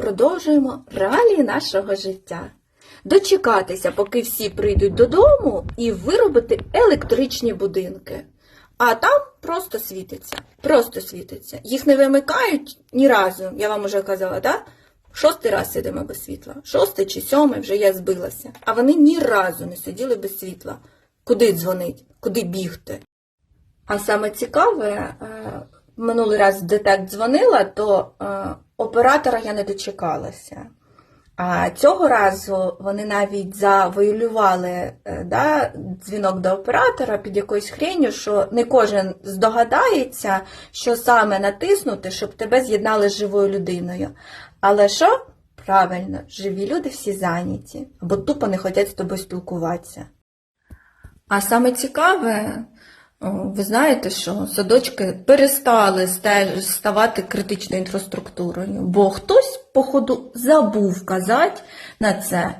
продовжуємо реалії нашого життя. Дочекатися, поки всі прийдуть додому, і виробити електричні будинки. А там просто світиться. Просто світиться. Їх не вимикають ні разу, я вам уже казала, так? Шостий раз сидимо без світла. Шостий чи сьомий вже я збилася. А вони ні разу не сиділи без світла. Куди дзвонить? Куди бігти? А саме цікаве, е, минулий раз в детект дзвонила, то е, оператора я не дочекалася. А цього разу вони навіть завоюлювали е, да, дзвінок до оператора під якоюсь хренью, що не кожен здогадається, що саме натиснути, щоб тебе з'єднали з живою людиною. Але що? Правильно, живі люди всі зайняті, або тупо не хочуть з тобою спілкуватися. А саме цікаве, ви знаєте, що садочки перестали ставати критичною інфраструктурою, бо хтось, походу, забув казати на це.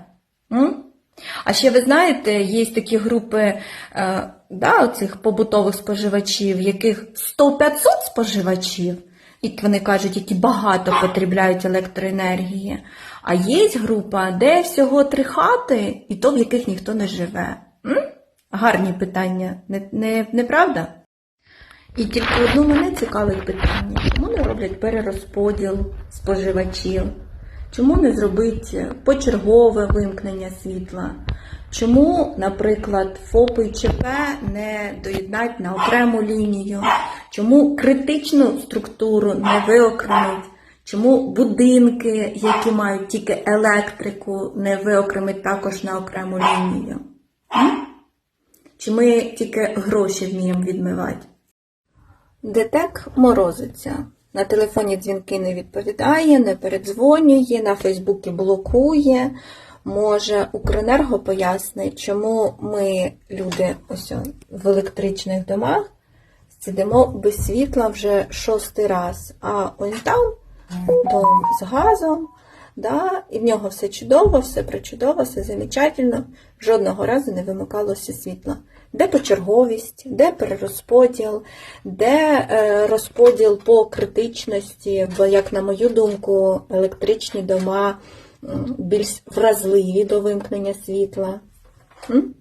А ще ви знаєте, є такі групи е, да, оцих побутових споживачів, яких 100-500 споживачів, і вони кажуть, які багато потребляють електроенергії. А є група, де всього три хати, і то в яких ніхто не живе. М? Гарні питання, не, не, не правда? І тільки одну мене цікавить питання, чому не роблять перерозподіл споживачів? Чому не зробить почергове вимкнення світла? Чому, наприклад, ФОПи і ЧП не доєднать на окрему лінію? Чому критичну структуру не виокремить? Чому будинки, які мають тільки електрику, не виокремить також на окрему лінію? М? Чи ми тільки гроші вміємо відмивати? Детек морозиться. На телефоні дзвінки не відповідає, не передзвонює, на Фейсбуці блокує. Може, Укренерго пояснить, чому ми, люди ось в електричних домах, сидимо без світла вже шостий раз. А ось там дом з газом, да, і в нього все чудово, все причудово, все замечательно. Жодного разу не вимикалося світло. Де почерговість, де перерозподіл, де е, розподіл по критичності, бо, як на мою думку, електричні дома більш вразливі до вимкнення світла. М?